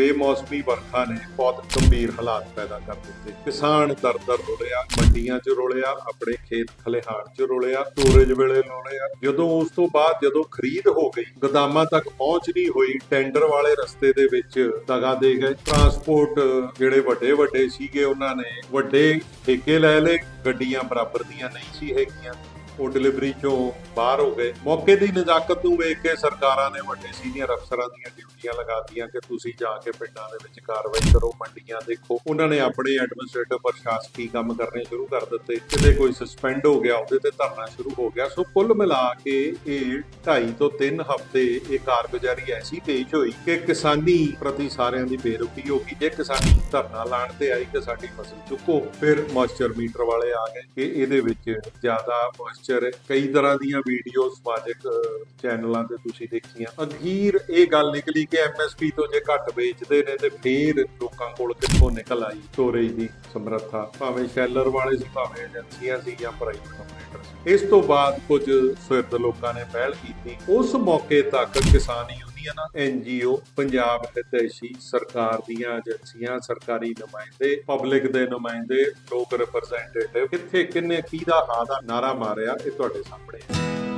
ਬੇਮੌਸਮੀ ਵਰਖਾ ਨੇ ਬਹੁਤ ਗੰਭੀਰ ਹਾਲਾਤ ਪੈਦਾ ਕਰ ਦਿੱਤੇ। ਕਿਸਾਨ ਦਰ-ਦਰ ਮੰਡੀਆਂ 'ਚ ਰੁਲਿਆ ਆਪਣੇ ਖੇਤ ਖਲਿਹਾਨ 'ਚ ਰੁਲਿਆ ਸਟੋਰੇਜ ਵੇਲੇ ਰੁਲਿਆ ਜਦੋਂ ਉਸ ਤੋਂ ਬਾਅਦ ਜਦੋਂ ਖਰੀਦ ਹੋ ਗਈ, ਗਦਾਮਾਂ ਤੱਕ ਪਹੁੰਚ ਨਹੀਂ ਹੋਈ, ਟੈਂਡਰ ਵਾਲੇ ਰਸਤੇ ਦੇ ਵਿੱਚ ਦਗਾ ਦੇ ਗਏ। ਟਰਾਂਸਪੋਰਟ ਜਿਹੜੇ ਵੱਡੇ ਵੱਡੇ ਸੀਗੇ ਉਹਨਾਂ ਨੇ ਵੱਡੇ ਠੇਕੇ ਲੈ ਲਏ, ਗੱਡੀਆਂ ਬਰਾਬਰ ਦੀਆਂ ਨਹੀਂ ਸੀ ਹੈਗੀਆਂ। ਉਹ ਡਿਲੀਵਰੀ ਚੋਂ ਬਾਹਰ ਹੋ ਗਏ। ਮੌਕੇ ਦੀ ਨਜ਼ਾਕਤ ਨੂੰ ਵੇਖ ਕੇ ਸਰਕਾਰਾਂ ਨੇ ਵੱਡੇ ਸੀਨੀਅਰ ਅਫਸਰਾਂ ਦੀਆਂ ਡਿਊਟੀਆਂ ਲਗਾਤੀਆਂ ਕਿ ਤੁਸੀਂ ਜਾ ਕੇ ਪਿੰਡਾਂ ਦੇ ਵਿੱਚ ਕਾਰਵਾਈ ਕਰੋ, ਮੰਡੀਆਂ ਦੇਖੋ। ਉਹਨਾਂ ਨੇ ਆਪਣੇ ਐਡਮਿਨਿਸਟ੍ਰੇਟਿਵ ਪ੍ਰਸ਼ਾਸਕੀ ਕੰਮ ਕਰਨੇ ਸ਼ੁਰੂ ਕਰ ਦਿੱਤੇ। ਕਿਤੇ ਕੋਈ ਸਸਪੈਂਡ ਹੋ ਗਿਆ, ਉਹਦੇ ਤੇ ਧਰਨਾ ਸ਼ੁਰੂ ਹੋ ਗਿਆ। ਸੋ ਕੁੱਲ ਮਿਲਾ ਕੇ ਇਹ 2.5 ਤੋਂ 3 ਹਫ਼ਤੇ ਇਹ ਕਾਰਗੁਜ਼ਾਰੀ ਐਸੀ ਤੇਜ਼ ਹੋਈ ਕਿ ਕਿਸਾਨੀ ਪ੍ਰਤੀ ਸਾਰਿਆਂ ਦੀ ਬੇਰੁਖੀ ਹੋ ਗਈ। ਜੇ ਕਿਸਾਨੀ ਧਰਨਾ ਲਾਣ ਤੇ ਆਈ ਕਿ ਸਾਡੀ ਫਸਲ ਚੁੱਕੋ, ਫਿਰ ਮੋਇਸਚਰ ਮੀਟਰ ਵਾਲੇ ਆ ਗਏ ਕਿ ਇਹਦੇ ਵਿੱਚ ਜ਼ਿਆਦਾ ਮੋਇਸਚਰ ਕਈ ਤਰ੍ਹਾਂ ਦੀਆਂ ਵੀਡੀਓ ਸਮਾਜਿਕ ਚੈਨਲਾਂ ਤੇ ਤੁਸੀਂ ਦੇਖੀਆਂ। ਅਖੀਰ ਇਹ ਗੱਲ ਨਿਕਲੀ ਕਿ ਐਮਐਸਪੀ ਤੋਂ ਜੇ ਘੱਟ ਵੇਚਦੇ ਨੇ ਤੇ ਫੇਰ ਲੋਕਾਂ ਕੋਲ ਕਿੱਥੋਂ ਨਿਕਲ ਆਈ ਸਟੋਰੇਜ ਦੀ ਸਮਰੱਥਾ? ਭਾਵੇਂ ਸ਼ੈਲਰ ਵਾਲੇ ਸੀ, ਭਾਵੇਂ ਏਜੰਸੀਆਂ ਸੀ ਜਾਂ ਪ੍ਰਾਈਵੇਟ ਆਪਰੇਟਰ ਇਸ ਤੋਂ ਬਾਅਦ ਕੁਝ ਸਿਰਦ ਲੋਕਾਂ ਨੇ ਪਹਿਲ ਕੀਤੀ। ਉਸ ਮੌਕੇ ਤੱਕ ਕਿਸਾਨ ਯੂਨੀਅਨਾਂ ਐਨਜੀਓ ਪੰਜਾਬ ਹਿਤੈਸ਼ੀ ਸਰਕਾਰ ਦੀਆਂ ਏਜੰਸੀਆਂ, ਸਰਕਾਰੀ ਨੁਮਾਇੰਦੇ ਪਬਲਿਕ ਦੇ ਨੁਮਾਇੰਦੇ, ਲੋਕ ਰਿਪਰੈਜ਼ੈਂਟੇਟਿਵ ਕਿੱਥੇ, ਕਿੰਨੇ ਕਿਹਦਾ ਹਾਂ ਦਾ ਨਾਰਾ ਮਾਰਿਆ, ਇਹ ਤੁਹਾਡੇ ਸਾਹਮਣੇ ਹੈ।